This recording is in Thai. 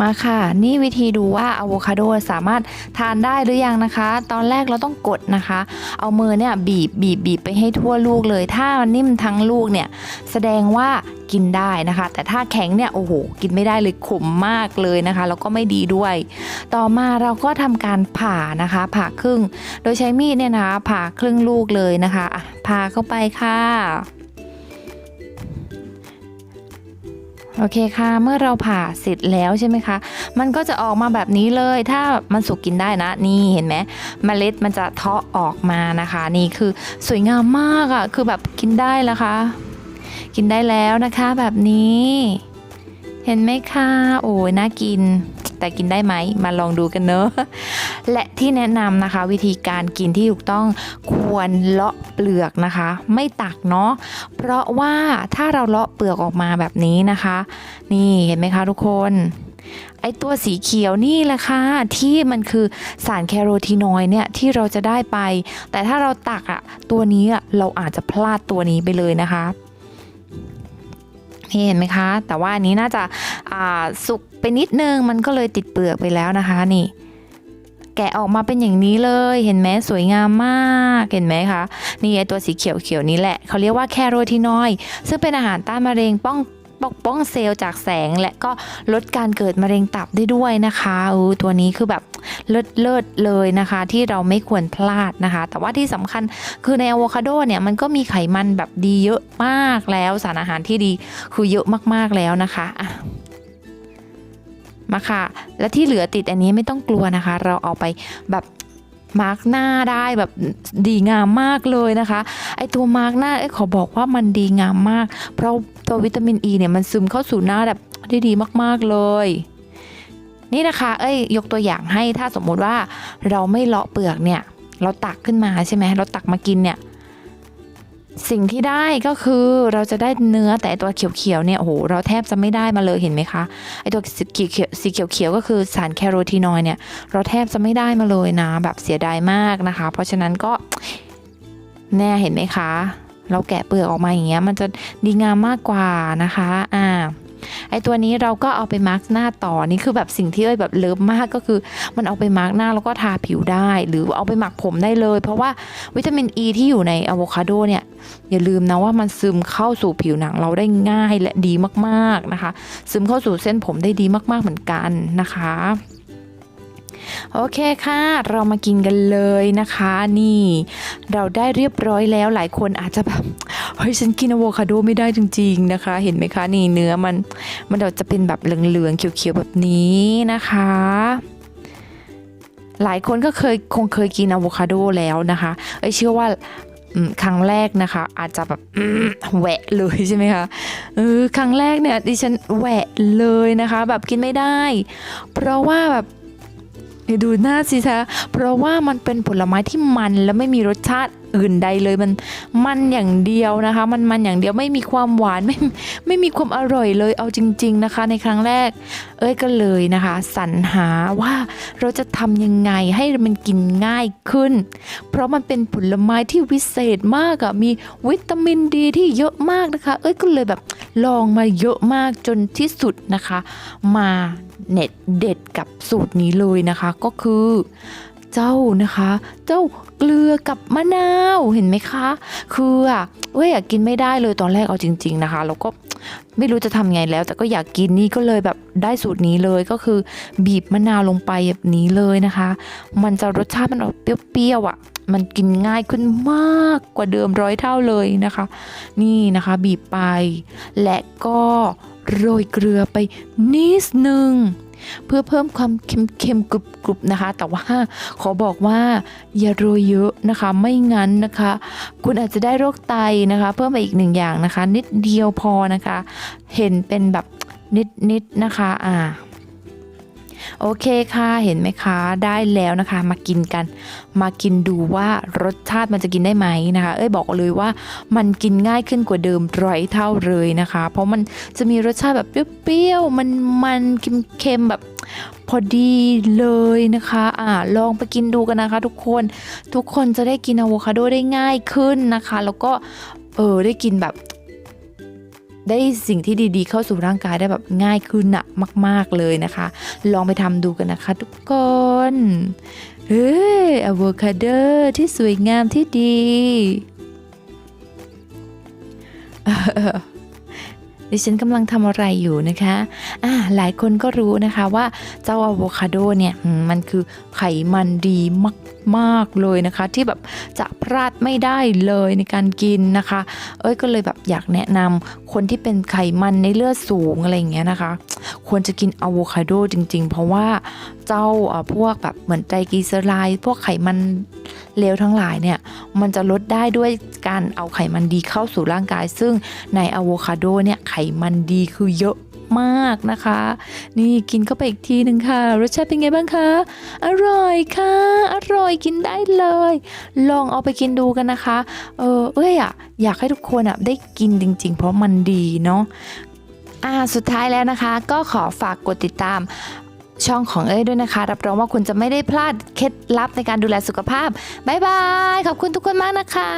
มาค่ะ นี่วิธีดูว่าอะโวคาโดสามารถทานได้หรือยังนะคะ ตอนแรกเราต้องกดนะคะ เอามือเนี่ยบีบบีบบีบไปให้ทั่วลูกเลย ถ้ามันนิ่มทั้งลูกเนี่ยแสดงว่ากินได้นะคะ แต่ถ้าแข็งเนี่ยโอ้โหกินไม่ได้เลยขมมากเลยนะคะแล้วก็ไม่ดีด้วย ต่อมาเราก็ทำการผ่านะคะ ผ่าครึ่ง โดยใช้มีดเนี่ยนะคะผ่าครึ่งลูกเลยนะคะอะผ่าเข้าไปค่ะ โอเคค่ะ เมื่อเราผ่าเสร็จแล้วใช่ไหมคะ มันก็จะออกมาแบบนี้เลย ถ้ามันสุกกินได้นะ นี่เห็นไหมเมล็ดมันจะเทาะออกมานะคะ นี่คือสวยงามมากอะ่ะ คือแบบกินได้แล้วคะกินได้แล้วนะคะแบบนี้ เห็นไหมคะ โอ้ยน่ากิน แต่กินได้ไหม มาลองดูกันเนอะ และที่แนะนำนะคะ วิธีการกินที่ถูกต้องควรเลาะ เปลือกนะคะ ไม่ตักเนาะเพราะว่าถ้าเราเลาะเปลือกออกมาแบบนี้นะคะ นี่เห็นไหมคะทุกคนไอตัวสีเขียวนี่แหละค่ะที่มันคือสารแคโรทีนอยด์เนี่ยที่เราจะได้ไป แต่ถ้าเราตักอะตัวนี้อะเราอาจจะพลาดตัวนี้ไปเลยนะคะนี่เห็นไหมคะ แต่ว่าอันนี้น่าจะาสุกไปนิดนึงมันก็เลยติดเปลือกไปแล้วนะคะนี่ แกะออกมาเป็นอย่างนี้เลย เห็นไหมสวยงามมากเห็นไหมคะนี่ไอตัวสีเขียวๆนี้แหละเขาเรียกว่าแคโรทีนอยด์ซึ่งเป็นอาหารต้านมะเร็งป้องปกป้องเซลล์จากแสงและก็ลดการเกิดมะเร็งตับได้ด้วยนะคะเออตัวนี้คือแบบเลิศเลิศเลยนะคะ ที่เราไม่ควรพลาดนะคะ แต่ว่าที่สำคัญคือในอะโวคาโดเนี่ยมันก็มีไขมันแบบดีเยอะมากแล้วสารอาหารที่ดีคือเยอะมากๆแล้วนะคะอะ มาค่ะ และที่เหลือติดอันนี้ไม่ต้องกลัวนะคะ เราเอาไปแบบมาร์กหน้าได้แบบดีงามมากเลยนะคะ ไอตัวมาร์กหน้าเอ้ยขอบอกว่ามันดีงามมาก เพราะตัววิตามินอ e ีเนี่ยมันซึมเข้าสู่หน้าแบบได้ดีมากๆเลยนี่นะคะ เอ้ย ยกตัวอย่างให้ถ้าสมมุติว่าเราไม่เลาะเปลือกเนี่ย เราตักขึ้นมาใช่ไหม เราตักมากินเนี่ย สิ่งที่ได้ก็คือเราจะได้เนื้อแต่ตัวเขียวๆเนี่ยโอ้โหเราแทบจะไม่ได้มาเลยเห็นไหมคะไอตัวสีเขียวสีเขียวๆก็คือสารแคโรทีนอยด์เนี่ยเราแทบจะไม่ได้มาเลยนะแบบเสียดายมากนะคะ เพราะฉะนั้นก็แน่เห็นไหมคะ เราแกะเปลือกออกมาอย่างเงี้ยมันจะดีงามมากกว่านะคะอ่า ไอตัวนี้เราก็เอาไปมาร์กหน้าต่อนี่คือแบบสิ่งที่เอ้ยแบบเลิฟมากก็คือ มันเอาไปมาร์กหน้าแล้วก็ทาผิวได้ หรือเอาไปหมักผมได้เลย เพราะว่าวิตามินอ e ีที่อยู่ในอะโวคาโดเนี่ยอย่าลืมนะว่ามันซึมเข้าสู่ผิวหนังเราได้ง่ายและดีมากๆนะคะ ซึมเข้าสู่เส้นผมได้ดีมากๆเหมือนกันนะคะ โอเคค่ะ เรามากินกันเลยนะคะ นี่ เราได้เรียบร้อยแล้วหลายคนอาจจะแบบเฮ้ยฉันกินอะโวคาโดไม่ได้จริง ๆนะคะ เห็นไหมคะนี่เนื้อมันมันจะเป็นแบบเหลืองๆเขียวๆแบบนี้นะคะ หลายคนก็เคยคงเคยกินอะโวคาโดแล้วนะคะเอ้ยเชื่อว่าครั้งแรกนะคะ อาจจะแบบแหวะเลยใช่ไหมคะเออครั้งแรกเนี่ยดิฉันแหวะเลยนะคะ แบบกินไม่ได้ เพราะว่าแบบ ดูหน้าสิคะเพราะว่ามันเป็นผลไม้ที่มันและไม่มีรสชาติอื่นใดเลยมันมันอย่างเดียวนะคะ มันมันอย่างเดียวไม่มีความหวานไม่ไม่มีความอร่อยเลยเอาจริง ๆนะคะ ในครั้งแรก เอ้ยก็เลยนะคะ สรรหาว่าเราจะทำยังไงให้มันกินง่ายขึ้น เพราะมันเป็นผลไม้ที่วิเศษมากอะมีวิตามินดีที่เยอะมากนะคะ เอ้ยก็เลยแบบลองมาเยอะมากจนที่สุดนะคะ มา เน็ตเด็ดกับสูตรนี้เลยนะคะก็คือ เจ้านะคะ เจ้าเกลือกับมะนาวเห็นไหมคะ คืออะเว้ยอยากกินไม่ได้เลยตอนแรกเอาจริง ๆนะคะ แล้วก็ไม่รู้จะทำไงแล้ว แต่ก็อยากกินนี่ก็เลยแบบได้สูตรนี้เลยก็คือ บีบมะนาวลงไปแบบนี้เลยนะคะ มันจะรสชาติมันออกเปรี้ยวๆอะ มันกินง่ายขึ้นมากกว่าเดิมร้อยเท่าเลยนะคะ นี่นะคะ บีบไป และก็ โรยเกลือไปนิดนึง เพื่อเพิ่มความเค็มๆกรุบๆนะคะ แต่ว่าขอบอกว่าอย่าโรยเยอะนะคะ ไม่งั้นนะคะ คุณอาจจะได้โรคไตนะคะ เพิ่มไปอีกหนึ่งอย่างนะคะ นิดเดียวพอนะคะ เห็นเป็นแบบนิดๆนะคะ อ่า โอเคค่ะเห็นไหมคะได้แล้วนะคะ มากินกัน มากินดูว่ารสชาติมันจะกินได้ไหมนะคะ เอ้ยบอกเลยว่ามันกินง่ายขึ้นกว่าเดิมร้อยเท่าเลยนะคะ เพราะมันจะมีรสชาติแบบเปรี้ยวๆมันมันเค็มๆแบบพอดีเลยนะคะอ่าลองไปกินดูกันนะคะ ทุกคนทุกคนจะได้กินอะโวคาโดได้ง่ายขึ้นนะคะ แล้วก็เออได้กินแบบ ได้สิ่งที่ดีๆ เข้าสู่ร่างกายได้แบบง่ายขึ้นอะมาก ๆเลยนะคะ ลองไปทำดูกันนะคะ ทุกคนเฮ้ยอะโวคาโดที่สวยงามที่ดีดิฉันกำลังทำอะไรอยู่นะคะอ่าหลายคนก็รู้นะคะว่าเจ้าอะโวคาโดเนี่ยมมันคือไขมันดี มากเลยนะคะ ที่แบบจะพลาดไม่ได้เลยในการกินนะคะ เอ้ยก็เลยแบบอยากแนะนำคนที่เป็นไขมันในเลือดสูงอะไรอย่างเงี้ยนะคะ ควรจะกินอะโวคาโดจริง ๆ เพราะว่าเจ้าพวกแบบเหมือนไตรกลีเซอไรด์พวกไขมันเลวทั้งหลายเนี่ยมันจะลดได้ด้วยการเอาไขมันดีเข้าสู่ร่างกาย ซึ่งในอะโวคาโดเนี่ยไขมันดีคือเยอะ มากนะคะ นี่กินเข้าไปอีกทีหนึ่งค่ะ รสชาติเป็นไงบ้างคะ อร่อยค่ะ อร่อยกินได้เลย ลองเอาไปกินดูกันนะคะ เออเอ้ยอะอยากให้ทุกคนอะได้กินจริง ๆ เพราะมันดีเนาะอ่าสุดท้ายแล้วนะคะ ก็ขอฝากกดติดตามช่องของเอ้ยด้วยนะคะ รับรองว่าคุณจะไม่ได้พลาดเคล็ดลับในการดูแลสุขภาพ บ๊ายบาย ขอบคุณทุกคนมากนะคะ